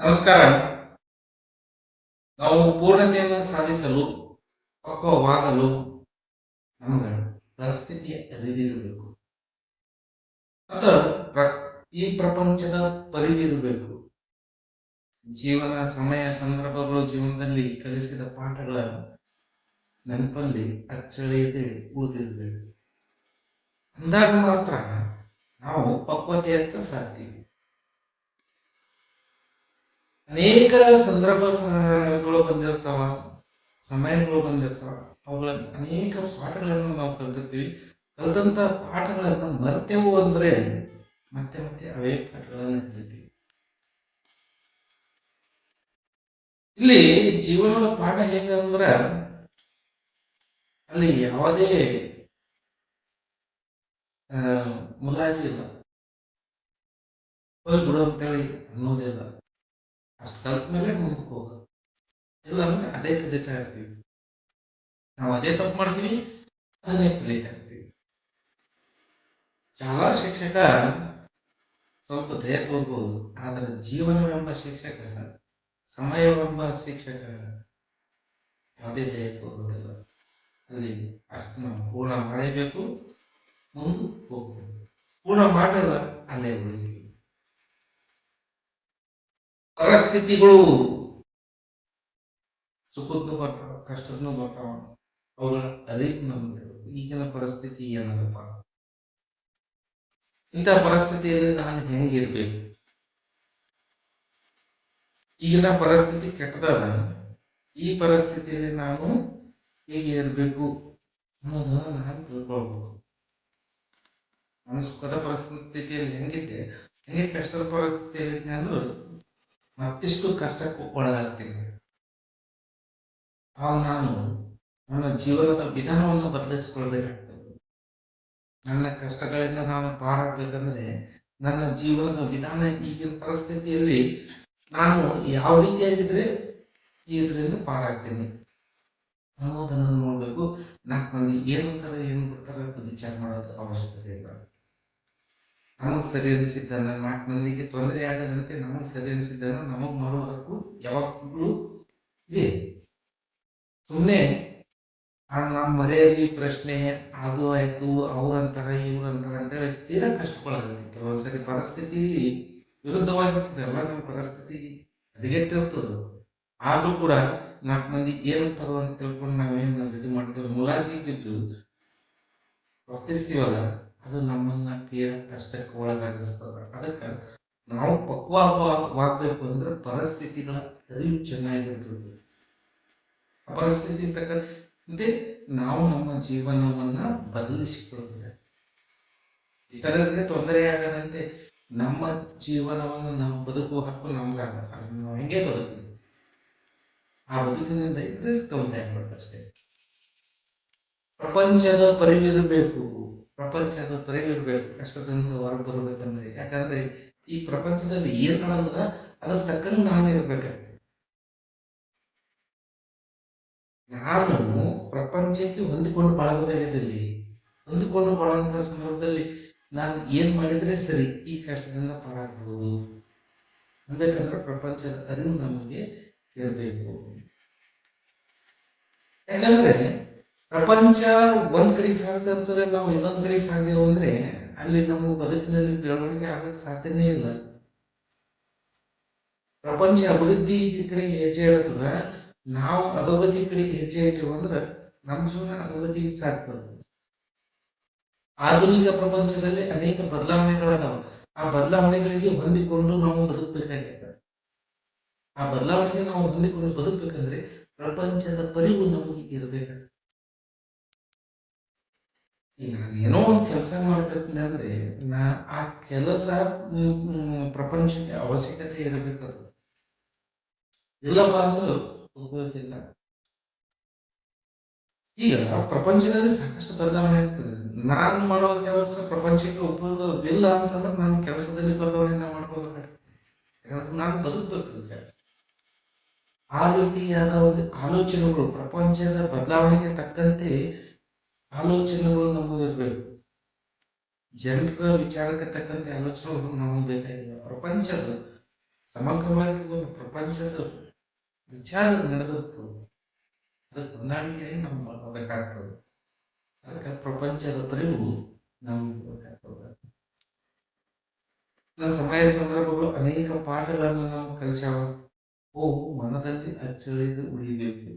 ನಮಸ್ಕಾರ. ನಾವು ಪೂರ್ಣತೆಯನ್ನು ಸಾಧಿಸಲು ಪಕ್ವವಾಗಲು ನಮಗೆ ಪರಿಸ್ಥಿತಿ ಅರಿವಿರಬೇಕು ಪ್ರ- ಈ ಪ್ರಪಂಚದ ಪರಿದಿರಬೇಕು ಜೀವನ ಸಮಯ, ಸಂದರ್ಭಗಳು, ಜೀವನದಲ್ಲಿ ಕಲಿಸಿದ ಪಾಠಗಳ ನೆನಪಲ್ಲಿ ಅಚ್ಚಳಿಯದೆ ಉಳಿದಿರಬೇಕು ಅಂದಾಗ ಮಾತ್ರ ನಾವು ಪಕ್ವತೆಯತ್ತ ಸಾಧ್ತೀವಿ ಅನೇಕ ಸಂದರ್ಭ ಗಳು ಬಂದಿರ್ತಾವ, ಸಮಯಗಳು ಬಂದಿರ್ತಾವ. ಅವುಗಳ ಅನೇಕ ಪಾಠಗಳನ್ನು ನಾವು ಕಲ್ತಿರ್ತೀವಿ. ಕಲ್ತಂಥ ಪಾಠಗಳನ್ನು ಮರ್ತೇವು ಅಂದ್ರೆ ಮತ್ತೆ ಮತ್ತೆ ಅವೇ ಪಾಠಗಳನ್ನು ಕಲಿತೀವಿ. ಇಲ್ಲಿ ಜೀವನದ ಪಾಠ ಹೇಗೆ ಅಂದ್ರ, ಅಲ್ಲಿ ಯಾವುದೇ ಮುಲಾಜಿ ಇಲ್ಲ ಬಿಡು ಅಂತೇಳಿ ಅನ್ನೋದಿಲ್ಲ. ಅಷ್ಟು ಕಲ್ತ ಮೇಲೆ ಹೋಗೋದು ಇಲ್ಲ ಅಂದ್ರೆ ಅದೇ ಕಲಿತಾ ಇರ್ತೀವಿ ನಾವು ಅದೇ ತಪ್ಪು ಮಾಡ್ತೀವಿ ಅದೇ ಕಲಿತಾ ಇರ್ತೀವಿ ಶಾಲಾ ಶಿಕ್ಷಕ ಸ್ವಲ್ಪ ದಯ ತೋರ್ಬೋದು ಆದರೆ ಜೀವನವೆಂಬ ಶಿಕ್ಷಕ ಸಮಯವೆಂಬ ಶಿಕ್ಷಕ ಯಾವುದೇ ದಯ ತೋರುವುದಿಲ್ಲ ಅಲ್ಲಿ ಅಷ್ಟು ನಾವು ಪೂರ್ಣ ಮಾಡಬೇಕು. ಮುಂದೆ ಹೋಗ್ಬೇಕು ಪೂರ್ಣ ಮಾಡಲ್ಲ ಅಲ್ಲೇ ಉಳಿತೀವಿ. ಪರಿಸ್ಥಿತಿಗಳು ಸುಖದ್ನು ಬರ್ತಾವ ಕಷ್ಟದ್ನು ಬರ್ತಾವ. ಅವುಗಳ ಅರಿವು ನಮ್ಗೆ. ಈಗಿನ ಪರಿಸ್ಥಿತಿ ಏನದಪ್ಪ? ಇಂಥ ಪರಿಸ್ಥಿತಿಯಲ್ಲಿ ನಾನು ಹೆಂಗಿರ್ಬೇಕು? ಈಗಿನ ಪರಿಸ್ಥಿತಿ ಕೆಟ್ಟದಾದ ಈ ಪರಿಸ್ಥಿತಿಯಲ್ಲಿ ನಾನು ಹೇಗೆ ಇರಬೇಕು ಅನ್ನೋದನ್ನ ನಾನು ತಿಳ್ಕೊಳ್ಬೇಕು. ನಾನು ಸುಖದ ಪರಿಸ್ಥಿತಿಯಲ್ಲಿ ಹೆಂಗಿದ್ದೆ? ಹೆಂಗೆ ಕಷ್ಟದ ಪರಿಸ್ಥಿತಿಯಲ್ಲಿ ಅಂದ್ರೆ ಮತ್ತಿಷ್ಟು ಕಷ್ಟಕ್ಕೆ ಒಳಗಾಗ್ತಿದ್ದೆ ಆಗ ನಾನು ನನ್ನ ಜೀವನದ ವಿಧಾನವನ್ನು ಬದಲಿಸಿಕೊಳ್ಬೇಕಾಗ್ತದೆ ನನ್ನ ಕಷ್ಟಗಳಿಂದ ನಾನು ಪಾರಾಗಬೇಕಂದ್ರೆ ನನ್ನ ಜೀವನದ ವಿಧಾನ ಈಗಿನ ಪರಿಸ್ಥಿತಿಯಲ್ಲಿ ನಾನು ಯಾವ ರೀತಿಯಾಗಿದ್ರೆ ಇದರಿಂದ ಪಾರಾಗ್ತೀನಿ. ಅನ್ನೋದನ್ನು ನೋಡಬೇಕು. ನಾಲ್ಕು ಮಂದಿ ಏನಂತಾರೆ, ಏನು ಬಿಡ್ತಾರೆ ಅಂತ ವಿಚಾರ ಮಾಡೋದು ಅವಶ್ಯಕತೆ ಇಲ್ಲ. ನಮಗೆ ಸರಿ ಅನಿಸಿದ್ದನ್ನು ನಾಲ್ಕು ಮಂದಿಗೆ ತೊಂದರೆ ಆಗದಂತೆ ನಮಗೆ ಸರಿ ಅನಿಸಿದ್ದನ್ನು ನಮಗೆ ಮಾಡೋ ಹಕ್ಕು ಯಾವಾಗಲೂ ಇದೆ ಸುಮ್ಮನೆ ನಮ್ಮ ಮರೆಯಲ್ಲಿ ಪ್ರಶ್ನೆ, ಅದು ಆಯಿತು, ಅವ್ರು ಅಂತಾರೆ, ಇವ್ರು ಅಂತಾರೆ ಅಂತೇಳಿ ತೀರಾ ಕಷ್ಟಪಡೋದು ಕೆಲವೊಂದ್ಸರಿ ಪರಿಸ್ಥಿತಿ ವಿರುದ್ಧವಾಗಿರ್ತದೆ ಎಲ್ಲ ನಮ್ಮ ಪರಿಸ್ಥಿತಿ ಹದಗೆಟ್ಟಿರ್ತದೆ ಆದರೂ ಕೂಡ ನಾಲ್ಕು ಮಂದಿ ಏನಂತಾರೋ ಅಂತ ತಿಳ್ಕೊಂಡು ನಾವೇನು ಇದು ಮಾಡ್ತೇವೆ ಮುಲಾಜಿಗೆ ಬಿದ್ದು ವರ್ತಿಸ್ತೀವಲ್ಲ ಅದು ನಮ್ಮನ್ನ ತೀರಾ ಕಷ್ಟಕ್ಕೆ ಒಳಗಾಗಿಸ್ತದ. ಅದಕ್ಕೆ ನಾವು ಪಕ್ವವಾಗಬೇಕು ಅಂದ್ರೆ ಪರಿಸ್ಥಿತಿಗಳ ಅರಿವು ಚೆನ್ನಾಗಿರ್ಬೇಕು. ಆ ಪರಿಸ್ಥಿತಿ ತಕ್ಕಂತೆ ನಾವು ನಮ್ಮ ಜೀವನವನ್ನ ಬದಲಿಸಿಕೊಳ್ಬೇಕು ಇತರರಿಗೆ ತೊಂದರೆ ಆಗದಂತೆ ನಮ್ಮ ಜೀವನವನ್ನು ನಾವು ಬದುಕುವ ಹಕ್ಕು ನಮ್ಗಾಗ ನಾವು ಹೆಂಗೆ ಬದುಕಿ ಆ ಬದುಕಿನಿಂದ ಇದ್ರೆ ತೊಂದರೆ ಆಗ್ಬಾರ್ದು ಅಷ್ಟೇ. ಪ್ರಪಂಚದ ಪರಿವಿರಬೇಕು. ಪ್ರಪಂಚದ ಪರಿವಿರಬೇಕು ಕಷ್ಟದಿಂದ ಹೊರಗೆ ಬರಬೇಕಂದ್ರೆ, ಯಾಕಂದ್ರೆ ಈ ಪ್ರಪಂಚದಲ್ಲಿ ಏನು ಅದ್ರ ತಕ್ಕಂಗೆ ನಾನು ಇರ್ಬೇಕಾಗ್ತದೆ. ನಾನು ಪ್ರಪಂಚಕ್ಕೆ ಹೊಂದಿಕೊಂಡು ಬಾಳಬೇಕಾಗಿದ್ದಲ್ಲಿ ಹೊಂದಿಕೊಂಡು ಬಾಳುವಂತ ಸಂದರ್ಭದಲ್ಲಿ ನಾನು ಏನ್ ಮಾಡಿದ್ರೆ ಸರಿ, ಈ ಕಷ್ಟದಿಂದ ಪಾರಾಗಬಹುದು ಅನ್ಬೇಕಂದ್ರೆ ಪ್ರಪಂಚದ ಅರಿವು ನಮಗೆ ಇರಬೇಕು. ಯಾಕಂದ್ರೆ ಪ್ರಪಂಚ ಒಂದ್ ಕಡೆಗೆ ಸಾಗ್ತಾ ನಾವು ಇನ್ನೊಂದ್ ಕಡೆಗೆ ಸಾಗ್ದೇವು ಅಂದ್ರೆ ಅಲ್ಲಿ ನಮ್ಮ ಬದುಕಿನಲ್ಲಿ ಬೆಳವಣಿಗೆ ಆಗಕ್ ಸಾಧ್ಯನೇ ಇಲ್ಲ. ಪ್ರಪಂಚ ಅಭಿವೃದ್ಧಿ ಕಡೆಗೆ ಹೆಜ್ಜೆ ಇರ್ತದ ನಾವು ಅಧೋಗತಿ ಕಡೆಗೆ ಹೆಜ್ಜೆ ಇಟ್ಟಿವಿ ಅಂದ್ರೆ ನಮ್ಮ ಜೀವನ ಅಧೋಗತಿಗೆ ಸಾಗ್ತದೆ ಆಧುನಿಕ ಪ್ರಪಂಚದಲ್ಲಿ ಅನೇಕ ಬದಲಾವಣೆಗಳದಾವ. ಆ ಬದಲಾವಣೆಗಳಿಗೆ ಹೊಂದಿಕೊಂಡು ನಾವು ಬದುಕಬೇಕಾಗಿದೆ ಆ ಬದಲಾವಣೆಗೆ ನಾವು ಹೊಂದಿಕೊಂಡು ಬದುಕಬೇಕಂದ್ರೆ ಪ್ರಪಂಚದ ಪರಿವು ನಮಗೆ ಇರಬೇಕಾಗ್ತದೆ ಏನೋ ಒಂದು ಕೆಲಸ ಮಾಡ್ತಿರ್ತೀನಿ ಅಂದ್ರೆ ನಾ ಆ ಕೆಲಸ ಪ್ರಪಂಚಕ್ಕೆ ಅವಶ್ಯಕತೆ ಇರಬೇಕದು ಇಲ್ಲಪ್ಪ ಅಂದ್ರೆ ಹೋಗೋದಿಲ್ಲ. ಈಗ ಪ್ರಪಂಚದಲ್ಲಿ ಸಾಕಷ್ಟು ಬದಲಾವಣೆ ಆಗ್ತದೆ. ನಾನು ಮಾಡೋ ಕೆಲಸ ಪ್ರಪಂಚಕ್ಕೆ ಉಪಯೋಗವಿಲ್ಲ ಅಂತಂದ್ರೆ ನಾನು ಕೆಲಸದಲ್ಲಿ ಬದಲಾವಣೆ ಮಾಡ್ಕೋಬೇಕಾಗ್ತದೆ ನಾನು ಬದುಕಬೇಕು. ಆ ರೀತಿಯಾದ ಒಂದು ಆಲೋಚನೆಗಳು ಪ್ರಪಂಚದ ಬದಲಾವಣೆಗೆ ತಕ್ಕಂತೆ ಆಲೋಚನೆಗಳು ನಮಗೆ ಇರಬೇಕು. ಜನರ ವಿಚಾರಕ್ಕೆ ತಕ್ಕಂತೆ ಆಲೋಚನೆಗಳು ನಮಗೆ ಬೇಕಾಗಿಲ್ಲ. ಪ್ರಪಂಚದ, ಸಮಗ್ರವಾಗಿ ಒಂದು ಪ್ರಪಂಚದ ವಿಚಾರ ನಡೆದಿರ್ತದೆ ಅದಕ್ಕೆ ಹೊಂದಾಣಿಕೆಯಾಗಿ ನಮ್ಗೆ ಮಾಡಬೇಕಾಗ್ತದೆ ಅದಕ್ಕೆ ಪ್ರಪಂಚದ ಪರಿವು ನಮ್ಗೆ ಬೇಕಾಗ್ತದೆ. ಸಮಯ ಸಂದರ್ಭಗಳು ಅನೇಕ ಪಾಠಗಳನ್ನು ನಾವು ಕಲಿಸ್ಯಾವ ಓ ಮನದಲ್ಲಿ ಅಚ್ಚಳಿದು ಉಳಿಬೇಕು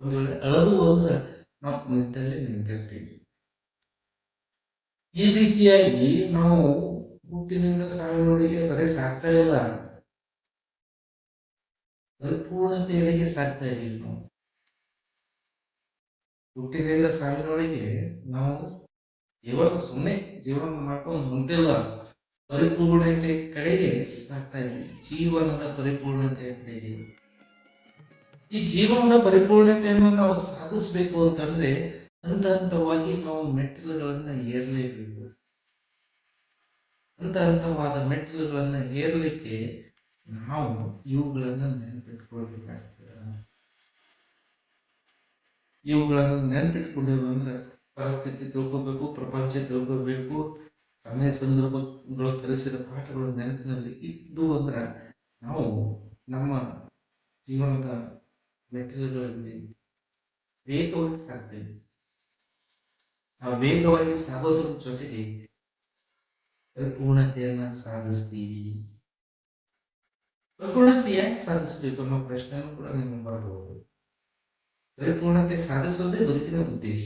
ಒಂದು ವೇಳೆ ಅಳದು ಹೋದ್ರೆ ನಾವು ನಿಂತಲ್ಲಿ ನಿಂತಿರ್ತೀವಿ. ಈ ರೀತಿಯಾಗಿ ನಾವು ಹುಟ್ಟಿನಿಂದ ಸಾವಿನೊಳಗೆ ಬರೀ ಸಾಕ್ತಾ ಇಲ್ಲ. ಪರಿಪೂರ್ಣತೆಯೊಳಗೆ ಸಾಕ್ತಾ ಇದ್ದೀವಿ ನಾವು. ಹುಟ್ಟಿನಿಂದ ಸಾವಿನೊಳಗೆ ನಾವು ಇವಾಗ ಸುಮ್ಮನೆ ಜೀವನ ಮಾಡ್ಕೊಂಡು ಹೊಂಟಿಲ್ಲ. ಪರಿಪೂರ್ಣತೆ ಕಡೆಗೆ ಸಾಕ್ತಾ ಇಲ್ಲ. ಜೀವನದ ಪರಿಪೂರ್ಣತೆಯ ಕಡೆಗೆ. ಈ ಜೀವನದ ಪರಿಪೂರ್ಣತೆಯನ್ನು ನಾವು ಸಾಧಿಸಬೇಕು ಅಂತಂದ್ರೆ ಹಂತ ಹಂತವಾಗಿ ನಾವು ಮೆಟ್ಟಿಲುಗಳನ್ನ ಏರ್ಲೇಬೇಕು. ಹಂತ ಹಂತವಾದ ಮೆಟ್ಟಿಲುಗಳನ್ನ ಏರ್ಲಿಕ್ಕೆ ನಾವು ಇವುಗಳನ್ನ ನೆನಪಿಟ್ಕೊಳ್ಬೇಕಾಗ್ತದೆ. ಇವುಗಳನ್ನು ನೆನಪಿಟ್ಕೊಂಡೇವು ಅಂದ್ರೆ ಪರಿಸ್ಥಿತಿ ತಿಳ್ಕೊಬೇಕು, ಪ್ರಪಂಚ ತಿಳ್ಕೊಬೇಕು, ಸಮಯ ಸಂದರ್ಭಗಳು, ಕಲಿಸಿದ ಪಾಠಗಳು ನೆನಪಿನಲ್ಲಿ ಇದ್ದು ಅಂದ್ರೆ ನಾವು ನಮ್ಮ ಜೀವನದ ಮೆಟ್ಟಿಲುಗಳಲ್ಲಿ ವೇಗವಾಗಿ ಸಾಧ್ಯತೆ ಆ ವೇಗವಾಗಿ ಸಾಗೋದ್ರ ಜೊತೆಗೆ ಪರಿಪೂರ್ಣತೆಯನ್ನ ಸಾಧಿಸ್ತೀವಿ ಪರಿಪೂರ್ಣತೆ ಯಾಕೆ ಸಾಧಿಸಬೇಕು ಅನ್ನೋ ಪ್ರಶ್ನೆನೂ ಕೂಡ ನಿಮಗೆ ಬರಬಹುದು ಪರಿಪೂರ್ಣತೆ ಸಾಧಿಸೋದೇ ಬದುಕಿನ ಉದ್ದೇಶ.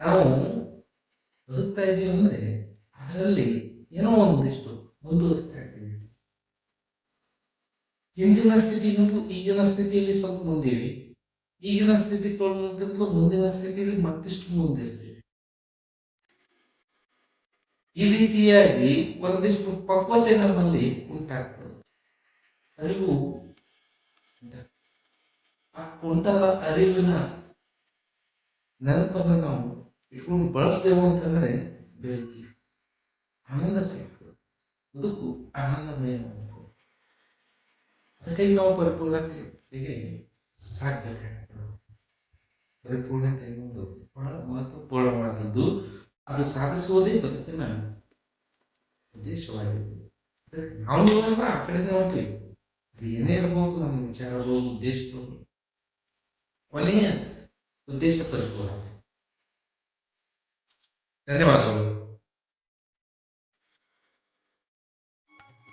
ನಾವು ಬದುಕ್ತಾ ಇದೀವಿ ಅಂದ್ರೆ ಅದರಲ್ಲಿ ಏನೋ ಒಂದಿಷ್ಟು ಮುಂದುವರಿಸ್ತಾ ಇದ್ದೀವಿ ಹಿಂದಿನ ಸ್ಥಿತಿಗಿಂತ ಈಗಿನ ಸ್ಥಿತಿಯಲ್ಲಿ ಸ್ವಲ್ಪ ಮುಂದೀವಿ. ಈಗಿನ ಸ್ಥಿತಿಗಿಂತಲೂ ಮುಂದಿನ ಸ್ಥಿತಿಯಲ್ಲಿ ಮತ್ತಿಷ್ಟು ಮುಂದಿರ್ತೀವಿ ಈ ರೀತಿಯಾಗಿ ಒಂದಿಷ್ಟು ಪಕ್ವತೆ ನಮ್ಮಲ್ಲಿ ಉಂಟಾಗ್ತದೆ. ಅರಿವು ಆ ಉಂಟಾದ ಅರಿವಿನ ನೆನಪನ್ನು ನಾವು ಇಟ್ಕೊಂಡು ಬಳಸ್ತೇವೆ ಅಂತಂದರೆ ಬೆಳಿತೀವಿ. ಆನಂದ ಸಿಗ್ತದೆ. ಬದುಕು ಆನಂದಮಯ ಅದಕ್ಕಾಗಿ ನಾವು ಪರಿಪೂರ್ಣತೆಗೆ ಸಾಧ್ಯತೆ ಪರಿಪೂರ್ಣತೆ ಎನ್ನುವುದು ಬಹಳ ಮಹತ್ವಪೂರ್ಣವಾದದ್ದು ಅದು ಸಾಧಿಸುವುದೇ ಬದುಕಿನ ಉದ್ದೇಶವಾಗಿದೆ ನಾವು ನೀವೆಲ್ಲ ಆ ಕಡೆನೇ ಹೊಂಟಿವಿ ಏನೇ ಇರಬಹುದು ನಮ್ಮ ವಿಚಾರಗಳು ಉದ್ದೇಶಗಳು ಕೊನೆಯ ಉದ್ದೇಶ ಪರಿಪೂರ್ಣತೆ ಧನ್ಯವಾದಗಳು